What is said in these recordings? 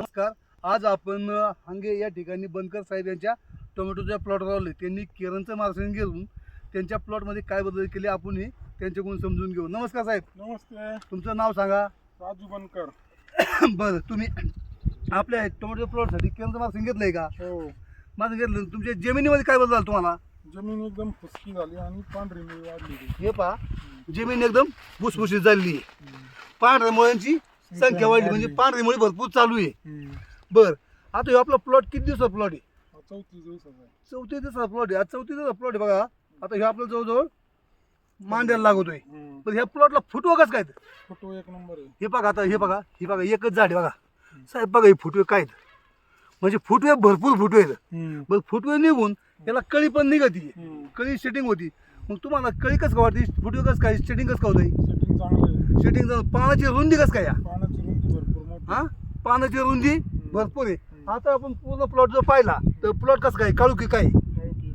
नमस्कार. आज आपण हांगे या ठिकाणी बनकर साहेब यांच्या टोमॅटोच्या प्लॉटवर आलो त्यांनी केरनचं मार्गदर्शन घेऊन त्यांच्या प्लॉटमध्ये काय बदल केले आपण हे त्यांच्याकडून समजून घेऊ. नमस्कार साहेब. नमस्ते. तुमचं नाव सांगा. राजू बनकर. बरं तुम्ही आपल्या टोमॅटो प्लॉटसाठी केरनचं मार्गदर्शन घेतलं आहे का? हो. माझं घेतलं तुमच्या जमिनीमध्ये काय बदल झाला तुम्हाला? जमीन एकदम फुसकी झाली आणि पांढरी मी वाढलेली. हे पहा जमीन एकदम भुसभुशीत झालेली आहे. पांढऱ्या मुळ्यांची संख्या वाढली म्हणजे पांढरी मुळी भरपूर चालू आहे. बरं आता हे आपला प्लॉट किती दिवसाचा प्लॉट आहे? चौतीस दिवसाचा आहे. चौतीस दिवसाचा प्लॉट आहे. आज चौतीस दिवसाचा प्लॉट आहे बघा. आता हे आपल्याला जवळजवळ मांड्याला लागतोय. हम्म. पण ह्या प्लॉटला फुटवं कसं काय? फोटो एक नंबर आहे. हे बघा आता हे बघा हे बघा एकच झाड आहे बघा. साहेब बघा हे फुटवे काय आहेत? म्हणजे फुटवे भरपूर फुटवे आहेत. बरं फुटवे निघून त्याला कळी पण निघती. हम्म. कळी सेटिंग होती. मग तुम्हाला कळी कसं काय वाटते? फुटवे कसं काय? सेटिंग कसं काय होतं सेटिंग चांगलं आहे. सेटिंग पानाची रुंदी कसं काय या पाण्याची हा? पानाची रुंदी भरपूर आहे. आता आपण पूर्ण प्लॉट जर पाहिला तर प्लॉट कसं काय? काळुकी काय? ओके.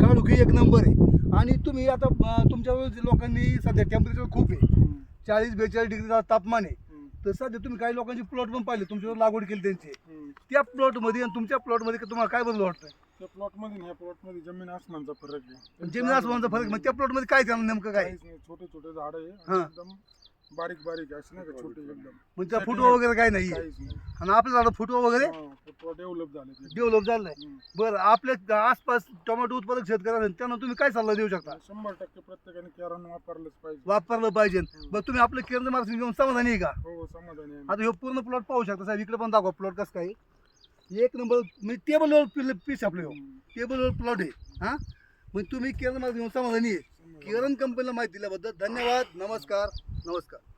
काळुकी एक नंबर आहे. आणि तुम्ही आता तुमच्या लोकांनी सध्या टेम्परेचर खूप आहे. चाळीस बेचाळीस डिग्री तापमान आहे. तर सध्या तुम्ही काही लोकांचे प्लॉट पण पाहिले तुमच्यावर लागवड केली त्यांची. त्या प्लॉटमध्ये आणि तुमच्या प्लॉटमध्ये तुम्हाला काय बदल वाटतं त्या प्लॉटमध्ये आणि ह्या प्लॉटमध्ये जमीन आसमानचा फरक आहे. जमीन आसमानचा फरक मग त्या प्लॉटमध्ये काय त्याला नेमकं काय? छोटे छोटे झाड आहे. एकदम बारीक बारीक असे नाही का छोटे एकदम. म्हणजे त्या फुटवा वगैरे काय नाही. काहीच नाही. आणि आपल्या झाडं फुटवा वगैरे डेव्हलप झाले ते. डेव्हलप झालं नाही. हम्म. बरं आपल्या आसपास टोमॅटो उत्पादक शेतकऱ्यांना त्यांना तुम्ही काय सल्ला देऊ शकता? शंभर टक्के प्रत्येकाने कॅरन वापरलंच पाहिजे. वापरलं पाहिजे. बरं तुम्ही आपलं केंद्र मार्गदर्शन घेऊन समाधानी आहे का? हो समाधानी आहे. आता हे पूर्ण प्लॉट पाहू शकता. साहेब इकडे पण दाखवा प्लॉट कसं काय एक नंबर म्हणजे टेबलवर पीस आपलं. हम्म. टेबलवर प्लॉट आहे. हां? मग तुम्ही केरन मार्गदर्शन घेऊन समाधानी आहे. केरन कंपनीला माहिती दिल्याबद्दल धन्यवाद. नमस्कार. नमस्कार.